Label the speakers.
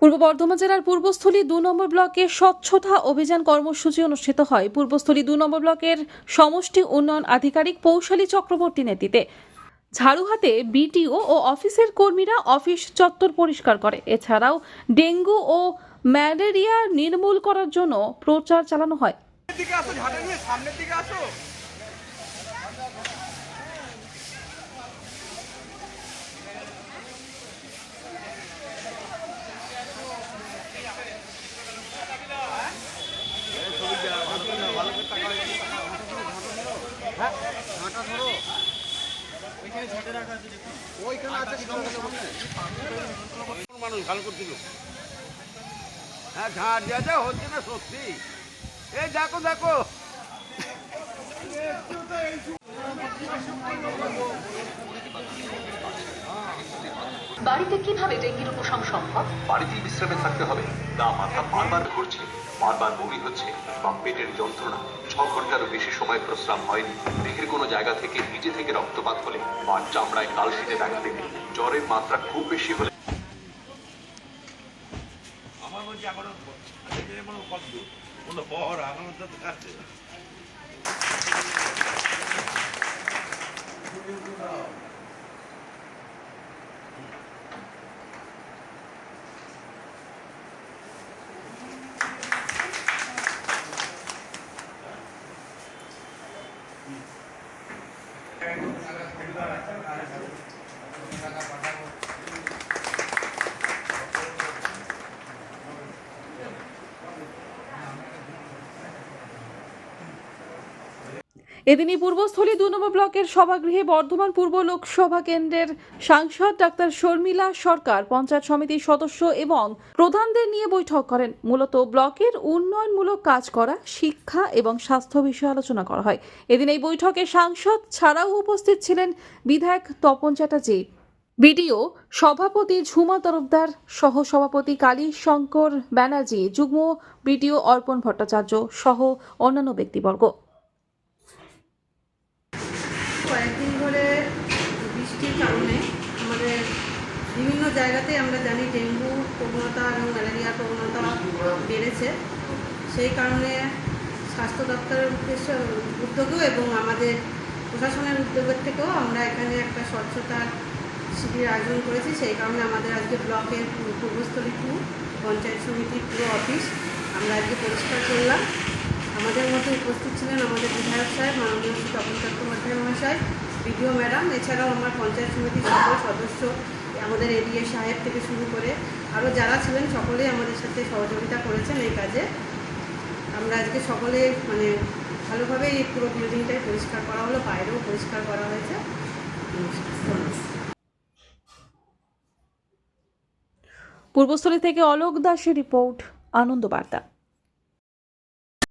Speaker 1: পূর্ব বর্ধমান জেলার পূর্বস্থলী দু নম্বর ব্লকে স্বচ্ছতা অভিযান কর্মসূচি অনুষ্ঠিত হয়। পূর্বস্থলী দু নম্বর ব্লকের সমষ্টি উন্নয়ন আধিকারিক পৌশালী চক্রবর্তী নেতৃত্বে। ঝাড়ু হাতে বিটিও ও অফিসের কর্মীরা অফিস চত্বর পরিষ্কার করে। এছাড়াও ডেঙ্গু ও ম্যালেরিয়া নির্মূল করার জন্য প্রচার চালানো হয়।
Speaker 2: মানুষ ভালো করছিল। হ্যাঁ ঝাড় যা যা হচ্ছে না সত্যি। এই দেখো দেখো।
Speaker 3: বাড়িতে কীভাবে ডেঙ্গির উপশম সম্ভব
Speaker 4: বাড়িতেই বিশ্রামে থাকতে হবে। গা মাথা বারবার ঘুরছে। বারবার বমি হচ্ছে বা পেটের যন্ত্রণা। ছ ঘন্টারও বেশি সময় প্রস্রাব হয়নি। দেহের কোনো জায়গা থেকে নিজে থেকে রক্তপাত হলে বা চামড়ায় কালশিটে দেখা দেবে। জ্বরের মাত্রা খুব বেশি হলে
Speaker 2: আমার বলছি এখনও কোনো এখনও তো நல்லா
Speaker 1: এদিনই পূর্বস্থলী দু নম্বর ব্লকের সভাগৃহে বর্ধমান পূর্ব লোকসভা কেন্দ্রের সাংসদ ডাক্তার শর্মিলা সরকার, পঞ্চায়েত সমিতির সদস্য এবং প্রধানদের নিয়ে বৈঠক করেন। মূলত ব্লকের উন্নয়নমূলক কাজ করা, শিক্ষা এবং স্বাস্থ্য বিষয়ে আলোচনা করা হয়। এদিন এই বৈঠকে সাংসদ ছাড়াও উপস্থিত ছিলেন বিধায়ক তপন চ্যাটার্জি, বিডিও সভাপতি ঝুমা তরফদার সহ সভাপতি কালী শঙ্কর ব্যানার্জি, যুগ্ম বিডিও অর্পণ ভট্টাচার্য সহ অন্যান্য ব্যক্তিবর্গ।
Speaker 5: কয়েকদিন ধরে বৃষ্টির কারণে আমাদের বিভিন্ন জায়গাতে আমরা জানি ডেঙ্গু প্রবণতা এবং ম্যালেরিয়ার প্রবণতা বেড়েছে। সেই কারণে স্বাস্থ্য দপ্তরের উদ্দেশ্য, উদ্যোগেও এবং আমাদের প্রশাসনের উদ্যোগের থেকেও আমরা এখানে একটা স্বচ্ছতার শিবির আয়োজন করেছি। সেই কারণে আমাদের আজকে ব্লকের পূর্বস্থলী টু পঞ্চায়েত সমিতির পুরো অফিস আমরা আজকে পরিষ্কার করলাম। আমাদের মধ্যে উপস্থিত ছিলেন আমাদের বিধায়ক সাহেব, মাননীয় শ্রী তপন চট্টোপাধ্যায় মহাশয়, বিডিও ম্যাডাম, এছাড়াও আমার পঞ্চায়েত সমিতির সকল সদস্য, আমাদের এডিএ সাহেব থেকে শুরু করে আরও যারা ছিলেন, সকলেই আমাদের সাথে সহযোগিতা করেছেন এই কাজে। আমরা আজকে সকলে মানে ভালোভাবে এই পুরো বিল্ডিংটাই পরিষ্কার করা হলো বাইরেও পরিষ্কার করা হয়েছে।
Speaker 1: পূর্বস্থলী থেকে অলোক দাসের রিপোর্ট আনন্দ বার্তা